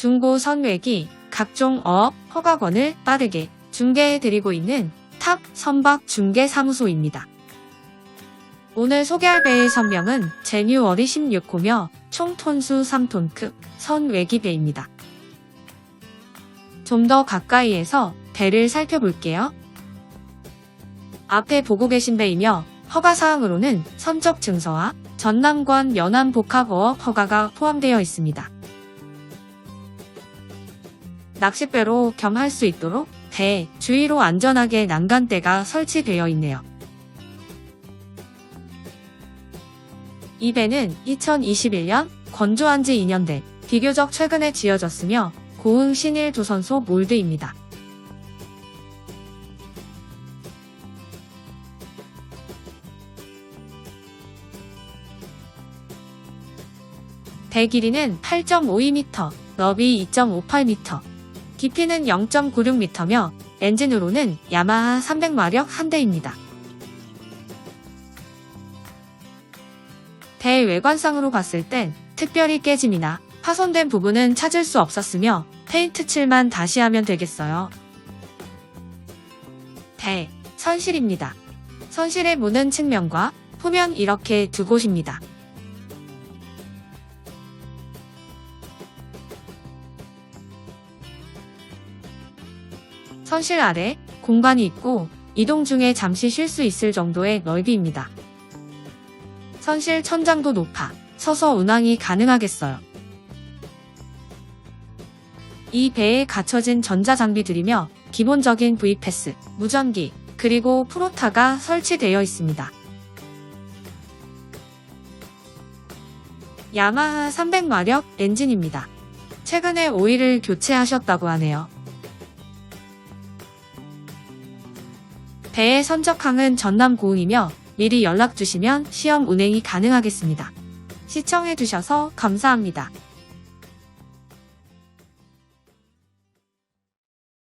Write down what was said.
중고 선외기, 각종 어업, 허가권을 빠르게 중개해드리고 있는 탑 선박 중개사무소입니다. 오늘 소개할 배의 선명은 제뉴어리 16호며 총 톤수 3톤급 선외기배입니다. 좀 더 가까이에서 배를 살펴볼게요. 앞에 보고 계신 배이며 허가사항으로는 선적 증서와 전남권 연안복합어업 허가가 포함되어 있습니다. 낚싯배로 겸할 수 있도록 배 주위로 안전하게 난간대가 설치되어 있네요. 이 배는 2021년 건조한 지 2년 된 비교적 최근에 지어졌으며 고흥 신일 조선소 몰드입니다. 배 길이는 8.52m, 너비 2.58m, 깊이는 0.96m며 엔진으로는 야마하 300마력 한 대입니다. 배 외관상으로 봤을 땐 특별히 깨짐이나 파손된 부분은 찾을 수 없었으며 페인트 칠만 다시 하면 되겠어요. 배, 선실입니다. 선실의 문은 측면과 후면 이렇게 두 곳입니다. 선실 아래 공간이 있고 이동 중에 잠시 쉴 수 있을 정도의 넓이입니다. 선실 천장도 높아 서서 운항이 가능하겠어요. 이 배에 갖춰진 전자장비들이며 기본적인 V패스, 무전기, 그리고 프로타가 설치되어 있습니다. 야마하 300마력 엔진입니다. 최근에 오일을 교체하셨다고 하네요. 배의 선적항은 전남 고흥이며 미리 연락 주시면 시험 운행이 가능하겠습니다. 시청해주셔서 감사합니다.